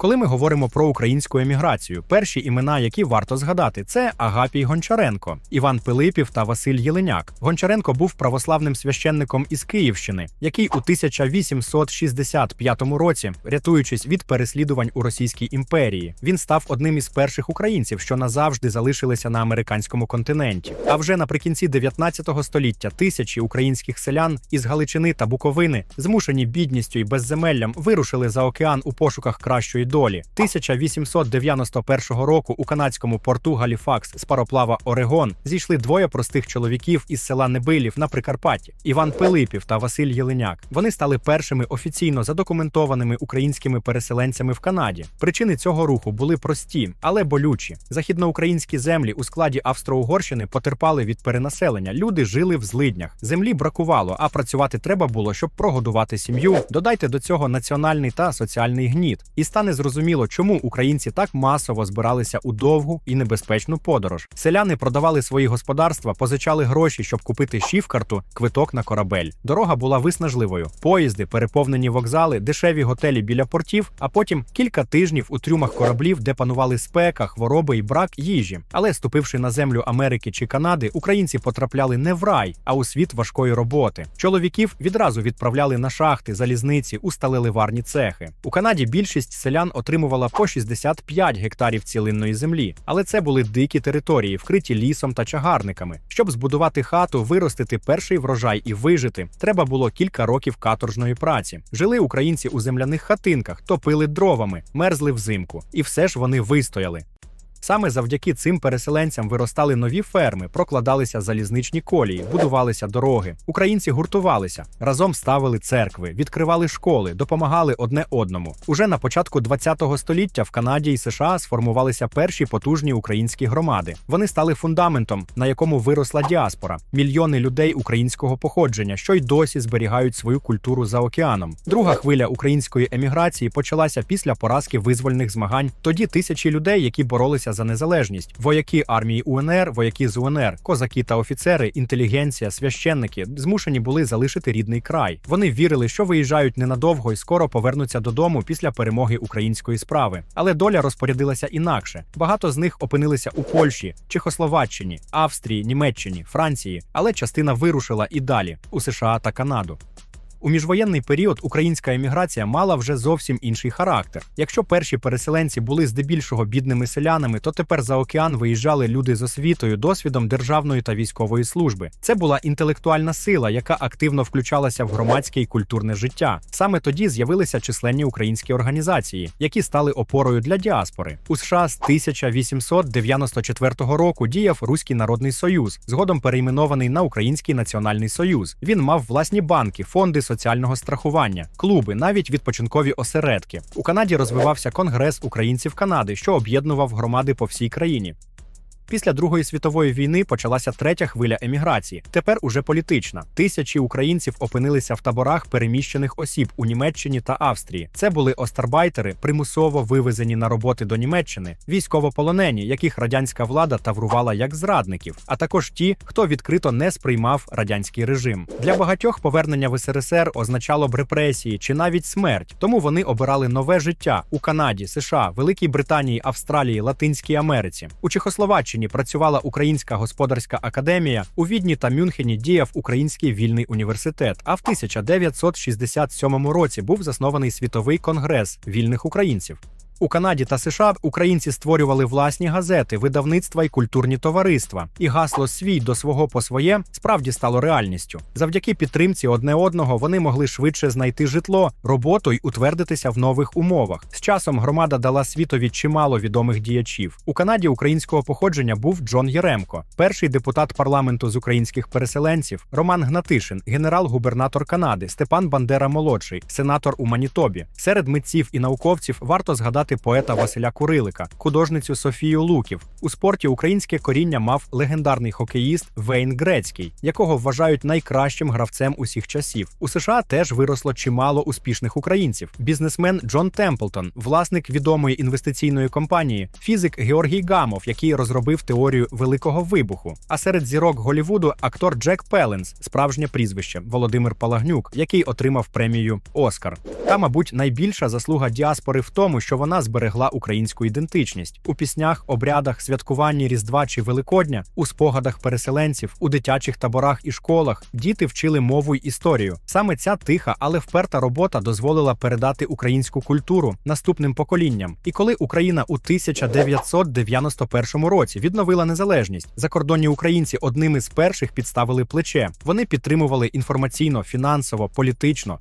Коли ми говоримо про українську еміграцію, перші імена, які варто згадати, це Агапій Гончаренко, Іван Пилипів та Василь Єленяк. Гончаренко був православним священником із Київщини, який у 1865 році, рятуючись від переслідувань у Російській імперії, він став одним із перших українців, що назавжди залишилися на американському континенті. А вже наприкінці 19 століття тисячі українських селян із Галичини та Буковини, змушені бідністю і безземеллям, вирушили за океан у пошуках кращої долі. 1891 року у канадському порту Галіфакс з пароплава Орегон зійшли двоє простих чоловіків із села Небилів на Прикарпатті Іван Пилипів та Василь Єленяк. Вони стали першими офіційно задокументованими українськими переселенцями в Канаді. Причини цього руху були прості, але болючі. Західноукраїнські землі у складі Австро-Угорщини потерпали від перенаселення. Люди жили в злиднях. Землі бракувало, а працювати треба було, щоб прогодувати сім'ю. Додайте до цього національний та соціальний гніт, і стане зрозуміло, чому українці так масово збиралися у довгу і небезпечну подорож. Селяни продавали свої господарства, позичали гроші, щоб купити шіфкарту, квиток на корабель. Дорога була виснажливою. Поїзди, переповнені вокзали, дешеві готелі біля портів, а потім кілька тижнів у трюмах кораблів, де панували спека, хвороби і брак їжі. Але ступивши на землю Америки чи Канади, українці потрапляли не в рай, а у світ важкої роботи. Чоловіків відразу відправляли на шахти, залізниці, у сталеливарні цехи. У Канаді більшість селян отримувала по 65 гектарів цілинної землі, але це були дикі території, вкриті лісом та чагарниками. Щоб збудувати хату, виростити перший врожай і вижити, треба було кілька років каторжної праці. Жили українці у земляних хатинках, топили дровами, мерзли взимку, і все ж вони вистояли. Саме завдяки цим переселенцям виростали нові ферми, прокладалися залізничні колії, будувалися дороги. Українці гуртувалися, разом ставили церкви, відкривали школи, допомагали одне одному. Уже на початку ХХ століття в Канаді і США сформувалися перші потужні українські громади. Вони стали фундаментом, на якому виросла діаспора, мільйони людей українського походження, що й досі зберігають свою культуру за океаном. Друга хвиля української еміграції почалася після поразки визвольних змагань. Тоді тисячі людей, які боролися за незалежність, вояки армії УНР, вояки з УНР, козаки та офіцери, інтелігенція, священники змушені були залишити рідний край. Вони вірили, що виїжджають ненадовго і скоро повернуться додому після перемоги української справи. Але доля розпорядилася інакше. Багато з них опинилися у Польщі, Чехословаччині, Австрії, Німеччині, Франції, але частина вирушила і далі у США та Канаду. У міжвоєнний період українська еміграція мала вже зовсім інший характер. Якщо перші переселенці були здебільшого бідними селянами, то тепер за океан виїжджали люди з освітою, досвідом державної та військової служби. Це була інтелектуальна сила, яка активно включалася в громадське і культурне життя. Саме тоді з'явилися численні українські організації, які стали опорою для діаспори. У США з 1894 року діяв Руський народний союз, згодом перейменований на Український національний союз. Він мав власні банки, фонди соціального страхування, клуби, навіть відпочинкові осередки. У Канаді розвивався Конгрес українців Канади, що об'єднував громади по всій країні. Після Другої світової війни почалася третя хвиля еміграції, тепер уже політична. Тисячі українців опинилися в таборах переміщених осіб у Німеччині та Австрії. Це були остарбайтери, примусово вивезені на роботи до Німеччини, військовополонені, яких радянська влада таврувала як зрадників, а також ті, хто відкрито не сприймав радянський режим. Для багатьох повернення в СРСР означало б репресії чи навіть смерть, тому вони обирали нове життя у Канаді, США, Великій Британії, Австралії, Латинській Америці. У Чехословаччині працювала Українська господарська академія. У Відні та Мюнхені діяв Український вільний університет. А в 1967 році був заснований світовий конгрес вільних українців. У Канаді та США українці створювали власні газети, видавництва і культурні товариства, і гасло свій до свого по своє справді стало реальністю. Завдяки підтримці одне одного вони могли швидше знайти житло, роботу й утвердитися в нових умовах. З часом громада дала світові чимало відомих діячів. У Канаді українського походження був Джон Єремко, перший депутат парламенту з українських переселенців, Роман Гнатишин, генерал-губернатор Канади, Степан Бандера молодший, сенатор у Манітобі. Серед митців і науковців варто згадати поета Василя Курилика, художницю Софію Луків. У спорті українське коріння мав легендарний хокеїст Вейн Грецький, якого вважають найкращим гравцем усіх часів. У США теж виросло чимало успішних українців. Бізнесмен Джон Темплтон, власник відомої інвестиційної компанії, фізик Георгій Гамов, який розробив теорію великого вибуху. А серед зірок Голівуду актор Джек Пеленс, справжнє прізвище Володимир Палагнюк, який отримав премію Оскар. Та, мабуть, найбільша заслуга діаспори в тому, що вона вона зберегла українську ідентичність у піснях, обрядах, святкуванні Різдва чи Великодня, у спогадах переселенців, у дитячих таборах і школах діти вчили мову й історію. Саме ця тиха, але вперта робота дозволила передати українську культуру наступним поколінням. І коли Україна у 1991 році відновила незалежність, закордонні українці одними з перших підставили плече. Вони підтримували інформаційно, фінансово, політично